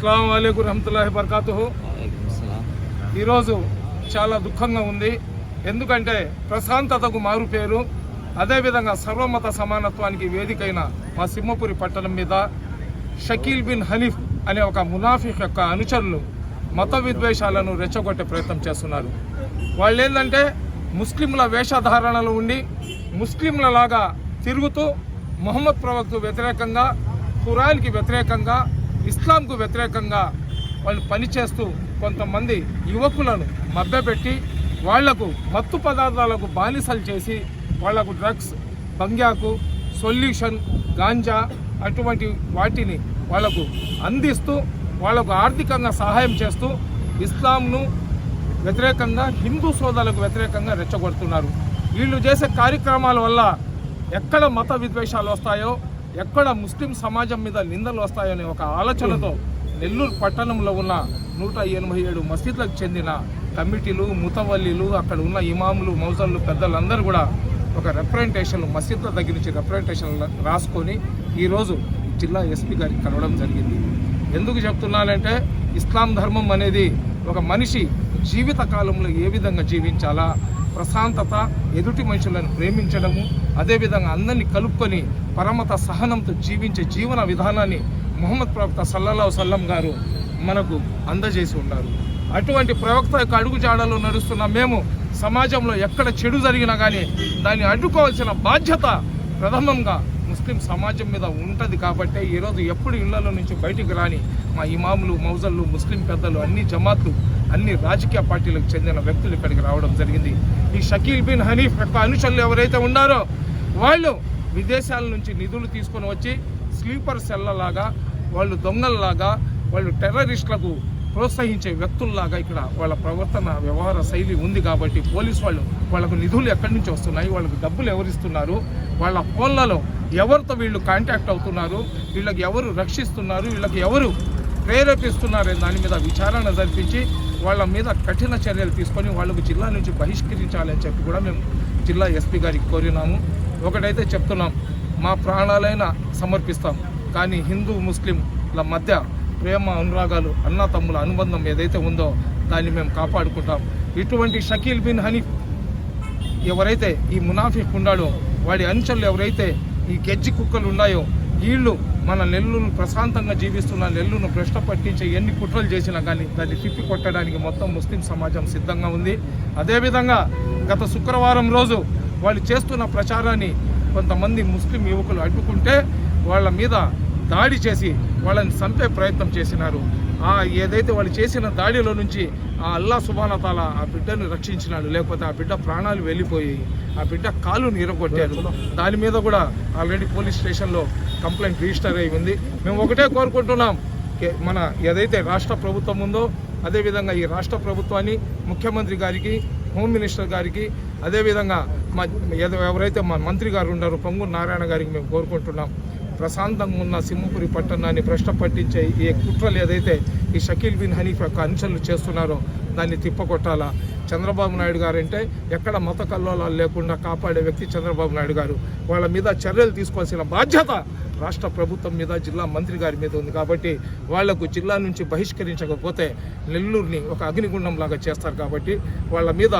అస్సలం అయికు రహమతుల్లాహి బర్కాతు ఈరోజు చాలా దుఃఖంగా ఉంది. ఎందుకంటే ప్రశాంతతకు మారు పేరు అదేవిధంగా సర్వమత సమానత్వానికి వేదికైన మా సింహపురి పట్టణం మీద షకీల్ బిన్ హనీఫ్ అనే ఒక మునాఫిక్ యొక్క అనుచరులు మత విద్వేషాలను రెచ్చగొట్టే ప్రయత్నం చేస్తున్నారు. వాళ్ళు ఏంటంటే ముస్లింల వేషధారణలు ఉండి ముస్లింల లాగా తిరుగుతూ మొహమ్మద్ ప్రవక్తకు వ్యతిరేకంగా ఖురాన్కి వ్యతిరేకంగా ఇస్లాంకు వ్యతిరేకంగా వాళ్ళు పనిచేస్తూ కొంతమంది యువకులను మభ్యపెట్టి వాళ్ళకు మత్తు పదార్థాలకు బానిసలు చేసి వాళ్ళకు డ్రగ్స్ బంగ్యాకు సొల్యూషన్ గాంజా అటువంటి వాటిని వాళ్ళకు అందిస్తూ వాళ్ళకు ఆర్థికంగా సహాయం చేస్తూ ఇస్లాంను వ్యతిరేకంగా హిందూ సోదరులకు వ్యతిరేకంగా రెచ్చగొడుతున్నారు. వీళ్ళు చేసే కార్యక్రమాల వల్ల ఎక్కడ మత విద్వేషాలు వస్తాయో ఎక్కడ ముస్లిం సమాజం మీద నిందలు వస్తాయనే ఒక ఆలోచనతో నెల్లూరు పట్టణంలో ఉన్న నూట ఎనభై ఏడు మసీదులకు చెందిన కమిటీలు ముతవల్లీలు అక్కడ ఉన్న ఇమాములు మౌజర్లు పెద్దలందరూ కూడా ఒక రిప్రజెంటేషన్ మసీద్ల దగ్గర నుంచి రిప్రజెంటేషన్ రాసుకొని ఈరోజు జిల్లా ఎస్పీ గారికి కలవడం జరిగింది. ఎందుకు చెప్తున్నానంటే ఇస్లాం ధర్మం అనేది ఒక మనిషి జీవిత కాలంలో ఏ విధంగా జీవించాలా? ప్రశాంతత ఎదుటి మనుషులను ప్రేమించడము అదేవిధంగా అందరినీ కలుపుకొని పరమత సహనంతో జీవించే జీవన విధానాన్ని మొహమ్మద్ ప్రవక్త సల్లల్లా సల్లం గారు మనకు అందజేసి ఉన్నారు. అటువంటి ప్రవక్త యొక్క అడుగుజాడలో నడుస్తున్న మేము సమాజంలో ఎక్కడ చెడు జరిగినా కానీ దాన్ని అడ్డుకోవాల్సిన బాధ్యత ప్రథమంగా ముస్లిం సమాజం మీద ఉంటుంది కాబట్టి ఈరోజు ఎప్పుడు ఇళ్ళలో నుంచి బయటికి రాని మా ఇమాములు మౌజల్లు ముస్లిం పెద్దలు అన్ని జమాత్లు అన్ని రాజకీయ పార్టీలకు చెందిన వ్యక్తులు ఇక్కడికి రావడం జరిగింది. ఈ షకీల్ బిన్ హనీఫ్ యొక్క అనుచరులు ఎవరైతే ఉన్నారో వాళ్ళు విదేశాల నుంచి నిధులు తీసుకొని వచ్చి స్లీపర్ సెల్లలాగా వాళ్ళు దొంగల్లాగా వాళ్ళు టెర్రరిస్టులకు ప్రోత్సహించే వ్యక్తుల్లాగా ఇక్కడ వాళ్ళ ప్రవర్తన వ్యవహార శైలి ఉంది కాబట్టి పోలీస్ వాళ్ళు వాళ్ళకు నిధులు ఎక్కడి నుంచి వస్తున్నాయి వాళ్ళకు డబ్బులు ఎవరిస్తున్నారు వాళ్ళ ఫోన్లలో ఎవరితో వీళ్ళు కాంటాక్ట్ అవుతున్నారు వీళ్ళకి ఎవరు రక్షిస్తున్నారు వీళ్ళకి ఎవరు ప్రేరేపిస్తున్నారనే దాని మీద విచారణ జరిపించి వాళ్ళ మీద కఠిన చర్యలు తీసుకొని వాళ్ళకు జిల్లా నుంచి బహిష్కరించాలని చెప్పి కూడా మేము జిల్లా ఎస్పీ గారికి కోరినాము. ఒకటైతే చెప్తున్నాం మా ప్రాణాలైనా సమర్పిస్తాం. కానీ హిందూ ముస్లింల మధ్య ప్రేమ అనురాగాలు అన్న తమ్ముల అనుబంధం ఏదైతే ఉందో దాన్ని మేము కాపాడుకుంటాం. ఇటువంటి షకీల్ బిన్ హనీఫ్ ఎవరైతే ఈ మునాఫిక్ ఉన్నాడో వాడి అంచెలు ఎవరైతే ఈ గెజ్జి కుక్కలు ఉన్నాయో వీళ్ళు మన నెల్లును ప్రశాంతంగా జీవిస్తున్న నెల్లును ప్రశ్న పట్టించే ఎన్ని కుట్రలు చేసినా కానీ దాన్ని తిప్పి కొట్టడానికి మొత్తం ముస్లిం సమాజం సిద్ధంగా ఉంది. అదేవిధంగా గత శుక్రవారం రోజు వాళ్ళు చేస్తున్న ప్రచారాన్ని కొంతమంది ముస్లిం యువకులు అడ్డుకుంటే వాళ్ళ మీద దాడి చేసి వాళ్ళని చంపే ప్రయత్నం చేసినారు. ఏదైతే వాళ్ళు చేసిన దాడిలో నుంచి ఆ అల్లా సుబానతాల ఆ బిడ్డను రక్షించినాడు. లేకపోతే ఆ బిడ్డ ప్రాణాలు వెళ్ళిపోయి ఆ బిడ్డ కాలు నీరగొట్టారు. దాని మీద కూడా ఆల్రెడీ పోలీస్ స్టేషన్లో కంప్లైంట్ రిజిస్టర్ అయి ఉంది. మేము ఒకటే కోరుకుంటున్నాం. మన ఏదైతే రాష్ట్ర ప్రభుత్వం ఉందో అదేవిధంగా ఈ రాష్ట్ర ప్రభుత్వాన్ని ముఖ్యమంత్రి గారికి హోమ్ మినిస్టర్ గారికి అదేవిధంగా మా ఎవరైతే మా మంత్రి గారు ఉన్నారో పొంగు నారాయణ గారికి మేము కోరుకుంటున్నాం. ప్రశాంతంగా ఉన్న సింహపురి పట్టణాన్ని ప్రశ్న పట్టించే ఈ కుట్రలు ఏదైతే ఈ షకీల్ బిన్ హనీఫ్ యొక్క అంచెలు చేస్తున్నారో దాన్ని తిప్పకొట్టాలా చంద్రబాబు నాయుడు గారు అంటే ఎక్కడ మత కల్లోలాలు లేకుండా కాపాడే వ్యక్తి చంద్రబాబు నాయుడు గారు. వాళ్ళ మీద చర్యలు తీసుకోవాల్సిన బాధ్యత రాష్ట్ర ప్రభుత్వం మీద జిల్లా మంత్రి గారి మీద ఉంది కాబట్టి వాళ్ళకు జిల్లా నుంచి బహిష్కరించకపోతే నెల్లూరుని ఒక అగ్నిగుండం లాగా చేస్తారు కాబట్టి వాళ్ళ మీద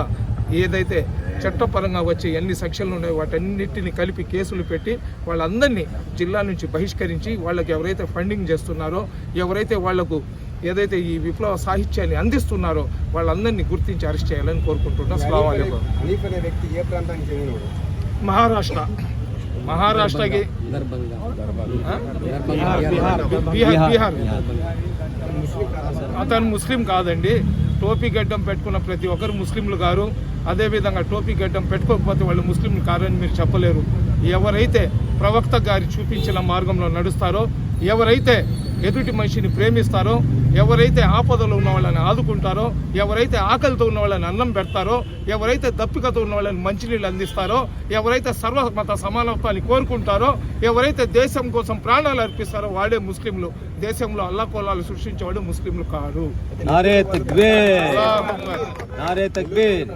ఏదైతే చట్టపరంగా వచ్చే ఎన్ని సెక్షన్లు ఉన్నాయో వాటన్నిటిని కలిపి కేసులు పెట్టి వాళ్ళందరినీ జిల్లా నుంచి బహిష్కరించి వాళ్ళకి ఎవరైతే ఫండింగ్ చేస్తున్నారో ఎవరైతే వాళ్ళకు ఏదైతే ఈ విప్లవ సాహిత్యాన్ని అందిస్తున్నారో వాళ్ళందరినీ గుర్తించి అరెస్ట్ చేయాలని కోరుకుంటున్నాం. ప్రాంతానికి మహారాష్ట్ర. మహారాష్ట్రకి? బీహార్. బీహార్. అతను ముస్లిం కాదండి. టోపీ గడ్డం పెట్టుకున్న ప్రతి ఒక్కరు ముస్లింలు గారు. అదేవిధంగా టోపీ గడ్డం పెట్టుకోకపోతే వాళ్ళు ముస్లింలు కారని మీరు చెప్పలేరు. ఎవరైతే ప్రవక్త గారి చూపించిన మార్గంలో నడుస్తారో ఎవరైతే ఎదుటి మనిషిని ప్రేమిస్తారో ఎవరైతే ఆపదలో ఉన్న వాళ్ళని ఆదుకుంటారో ఎవరైతే ఆకలితో ఉన్న వాళ్ళని అన్నం పెడతారో ఎవరైతే దప్పికతో ఉన్న వాళ్ళని మంచినీళ్ళు అందిస్తారో ఎవరైతే సర్వమత సమానత్వాన్ని కోరుకుంటారో ఎవరైతే దేశం కోసం ప్రాణాలు అర్పిస్తారో వాడే ముస్లింలు. దేశంలో అల్లాకోలాలు సృష్టించేవాడు ముస్లింలు కాడు. నారే తక్బీర్. నారే తక్బీర్.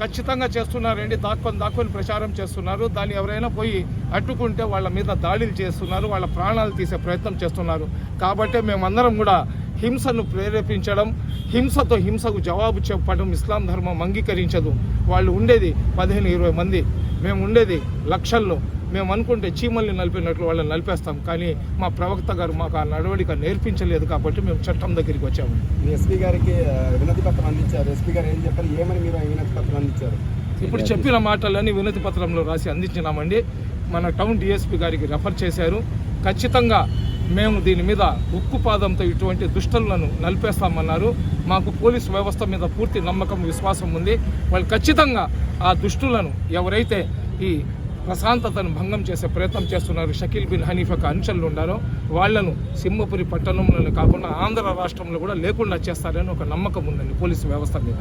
ఖచ్చితంగా చేస్తున్నారండి. దాక్కొని దాక్కొని ప్రచారం చేస్తున్నారు. దాన్ని ఎవరైనా పోయి అట్టుకుంటే వాళ్ళ మీద దాడులు చేస్తున్నారు. వాళ్ళ ప్రాణాలు తీసే ప్రయత్నం చేస్తున్నారు. కాబట్టి మేమందరం కూడా హింసను ప్రేరేపించడం హింసతో హింసకు జవాబు చెప్పడం ఇస్లాం ధర్మం అంగీకరించదు. వాళ్ళు ఉండేది పదిహేను ఇరవై మంది. మేము ఉండేది లక్షల్లో. మేము అనుకుంటే చీమల్ని నలిపినట్లు వాళ్ళని నలిపేస్తాం. కానీ మా ప్రవక్త గారు మాకు ఆ నడవడిక నేర్పించలేదు కాబట్టి మేము చట్టం దగ్గరికి వచ్చాము. ఎస్పీ గారికి వినతి పత్రం అందించారు. ఎస్పీ గారు ఏం చెప్పారు? ఏమని మీరు వినతి పత్రం అందించారు? ఇప్పుడు చెప్పిన మాటలన్నీ వినతి పత్రంలో రాసి అందించినామండి. మన టౌన్ డిఎస్పీ గారికి రెఫర్ చేశారు. ఖచ్చితంగా మేము దీని మీద ఉక్కు పాదంతో ఇటువంటి దుష్టలను నలిపేస్తామన్నారు. మాకు పోలీస్ వ్యవస్థ మీద పూర్తి నమ్మకం విశ్వాసం ఉంది. వాళ్ళు ఖచ్చితంగా ఆ దుష్టులను ఎవరైతే ఈ ప్రశాంతతను భంగం చేసే ప్రయత్నం చేస్తున్నారు షకీల్ బిన్ హనీఫాకు అనుచరులు ఉన్నారో వాళ్ళను సింహపురి పట్టణంలోనే కాకుండా ఆంధ్ర రాష్ట్రంలో కూడా లేకుండా చేస్తారని ఒక నమ్మకం ఉందండి పోలీసు వ్యవస్థ మీద.